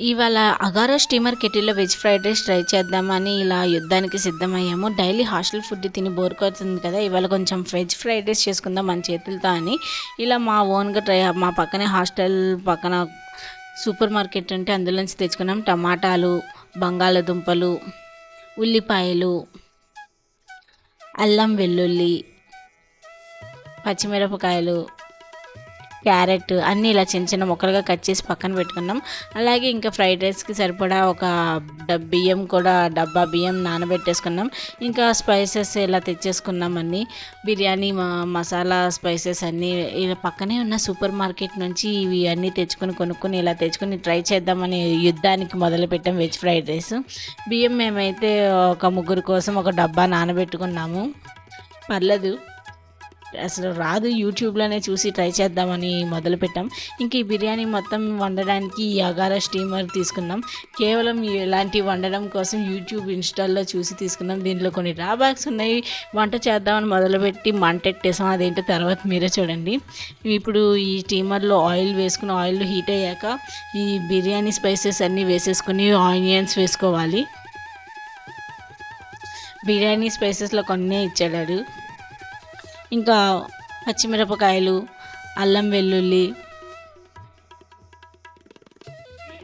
ఇవాళ Agaro steamer కెటిల్లో veg fried rice try చేద్దామని ఇలా యుద్ధానికి సిద్ధమయ్యాము. డైలీ హాస్టల్ ఫుడ్ తిని బోర్ కొడుతుంది కదా ఇవాళ కొంచెం వెజ్ ఫ్రైడ్ రైస్ చేసుకుందాం మన చేతులతో అని. ఇలా మా ఓన్గా ట్రై మా పక్కనే హాస్టల్ పక్కన సూపర్ మార్కెట్ ఉంటే అందులోంచి తెచ్చుకున్నాం. టమాటాలు బంగాళదుంపలు ఉల్లిపాయలు అల్లం వెల్లుల్లి పచ్చిమిరపకాయలు క్యారెట్ అన్నీ ఇలా చిన్న చిన్న ముక్కలుగా కట్ చేసి పక్కన పెట్టుకున్నాం. అలాగే ఇంకా ఫ్రైడ్ రైస్కి సరిపడా ఒక డబ్ బియ్యం కూడా డబ్బా బియ్యం నానబెట్టేసుకున్నాం. ఇంకా స్పైసెస్ ఇలా తెచ్చేసుకున్నాం అన్నీ. బిర్యానీ మసాలా స్పైసెస్ అన్నీ ఇలా పక్కనే ఉన్న సూపర్ మార్కెట్ నుంచి ఇవి అన్నీ తెచ్చుకొని కొనుక్కొని ఇలా తెచ్చుకొని ట్రై చేద్దామని యుద్ధానికి మొదలుపెట్టాం వెజ్ ఫ్రైడ్ రైస్. బియ్యం మేమైతే ఒక ముగ్గురు కోసం ఒక డబ్బా నానబెట్టుకున్నాము. పర్లేదు. అసలు రాదు యూట్యూబ్లోనే చూసి ట్రై చేద్దామని మొదలుపెట్టాం. ఇంక ఈ బిర్యానీ మొత్తం వండడానికి ఈ అగారా స్టీమర్ తీసుకున్నాం. కేవలం ఇలాంటివి వండడం కోసం యూట్యూబ్ ఇన్స్టాల్లో చూసి తీసుకున్నాం. దీంట్లో కొన్ని డ్రాబ్యాక్స్ ఉన్నాయి. వంట చేద్దామని మొదలుపెట్టి మంటెట్టేసాం. అదేంటో తర్వాత మీరే చూడండి. ఇప్పుడు ఈ స్టీమర్లో ఆయిల్ వేసుకుని ఆయిల్ హీట్ అయ్యాక ఈ బిర్యానీ స్పైసెస్ అన్నీ వేసేసుకుని ఆనియన్స్ వేసుకోవాలి. బిర్యానీ స్పైసెస్లో కొన్ని ఇచ్చాడు ఇంకా పచ్చిమిరపకాయలు అల్లం వెల్లుల్లి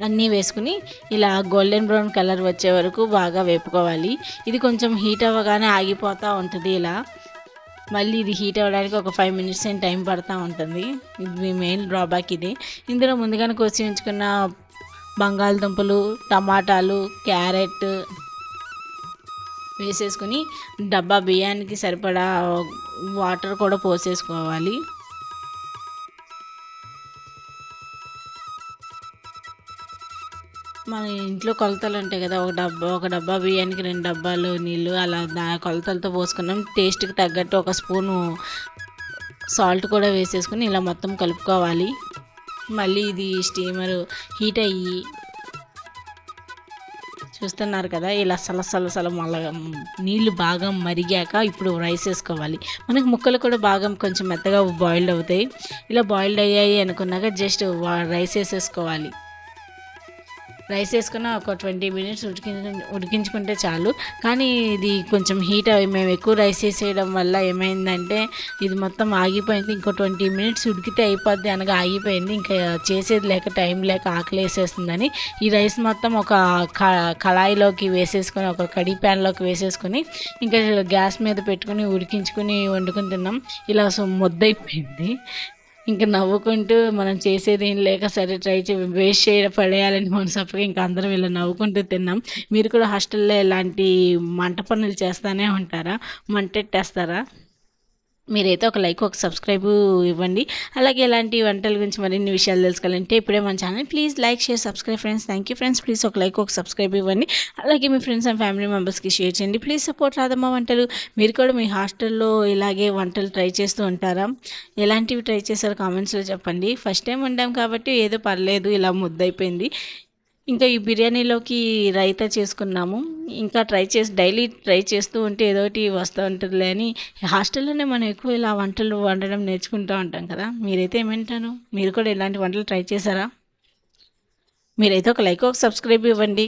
అన్నీ వేసుకుని ఇలా గోల్డెన్ బ్రౌన్ కలర్ వచ్చే వరకు బాగా వేపుకోవాలి. ఇది కొంచెం హీట్ అవ్వగానే ఆగిపోతూ ఉంటుంది ఇలా. మళ్ళీ ఇది హీట్ అవ్వడానికి ఒక ఫైవ్ మినిట్స్ ఏం టైం పడుతూ ఉంటుంది. ఇది మెయిన్ డ్రాబ్యాక్ ఇది. ఇందులో ముందుగానే కోసి ఉంచుకున్న బంగాళదుంపలు టమాటాలు క్యారెట్ వేసేసుకుని డబ్బా బియ్యానికి సరిపడా వాటర్ కూడా పోసేసుకోవాలి. మన ఇంట్లో కొలతలు ఉంటాయి కదా ఒక డబ్బా ఒక డబ్బా బియ్యానికి రెండు డబ్బాలు నీళ్ళు అలా దా కొలతలతో పోసుకున్నాం. టేస్ట్కి తగ్గట్టు ఒక స్పూను సాల్ట్ కూడా వేసేసుకుని ఇలా మొత్తం కలుపుకోవాలి. మళ్ళీ ఇది స్టీమర్ హీట్ అయ్యి చూస్తున్నారు కదా ఇలా సలసలసల మళ్ళా నీళ్ళు బాగా మరిగాక ఇప్పుడు రైస్ వేసుకోవాలి. మనకు ముక్కలు కూడా బాగా కొంచెం మెత్తగా బాయిల్డ్ అవుతాయి. ఇలా బాయిల్డ్ అయ్యాయి అనుకున్నాక జస్ట్ రైస్ వేసేసుకోవాలి. రైస్ వేసుకున్న ఒక ట్వంటీ మినిట్స్ ఉడికి ఉడికించుకుంటే చాలు. కానీ ఇది కొంచెం హీట్ అవి మేము ఎక్కువ రైస్ వేసేయడం వల్ల ఏమైందంటే ఇది మొత్తం ఆగిపోయింది. ఇంకో ట్వంటీ మినిట్స్ ఉడికితే అయిపోద్ది అనగా ఆగిపోయింది. ఇంకా చేసేది లేక టైం లేక ఆకలి వేసేస్తుందని ఈ రైస్ మొత్తం ఒక కళాయిలోకి వేసేసుకొని ఒక కడీ ప్యాన్లోకి వేసేసుకొని ఇంకా గ్యాస్ మీద పెట్టుకుని ఉడికించుకుని వండుకుని తిన్నాం. ఇలా సో ముద్దయిపోయింది. ఇంకా నవ్వుకుంటూ మనం చేసేది ఏం లేక సరే ట్రై చే వేస్ట్ చేయ పడేయాలని మనసప్పగా ఇంకా అందరం ఇలా నవ్వుకుంటూ తిన్నాం. మీరు కూడా హాస్టల్లో ఇలాంటి మంట పనులు చేస్తూనే ఉంటారా? మంటెట్టేస్తారా? మీరైతే ఒక లైక్ ఒక సబ్స్క్రైబ్ ఇవ్వండి. అలాగే ఎలాంటి వంటల గురించి మరిన్ని విషయాలు తెలుసుకోవాలంటే ఇప్పుడే మన channel please like share subscribe friends. Thank you friends. Please ఒక లైక్ ఒక సబ్స్క్రైబ్ ఇవ్వండి. అలాగే మీ ఫ్రెండ్స్ అండ్ ఫ్యామిలీ మెంబర్స్కి షేర్ చేయండి. ప్లీజ్ సపోర్ట్ రాదమ్మా వంటలు. మీరు కూడా మీ హాస్టల్లో ఇలాగే వంటలు ట్రై చేస్తూ ఉంటారా? ఎలాంటివి ట్రై చేశారో కామెంట్స్లో చెప్పండి. ఫస్ట్ టైం వండాం కాబట్టి ఏదో పర్లేదు ఇలా ముద్దైపోయింది ఇంకా ఈ బిర్యానీలోకి రైతా చేసుకున్నాము. ఇంకా ట్రై చేసి డైలీ ట్రై చేస్తూ ఉంటే ఏదోటి వస్తూ ఉంటుందిలే అని హాస్టల్లోనే మనం ఎక్కువ ఇలా వంటలు వండడం నేర్చుకుంటూ ఉంటాం కదా. మీరైతే ఏమంటాను మీరు కూడా ఇలాంటి వంటలు ట్రై చేశారా? మీరైతే ఒక లైక్ ఒక సబ్స్క్రైబ్ ఇవ్వండి.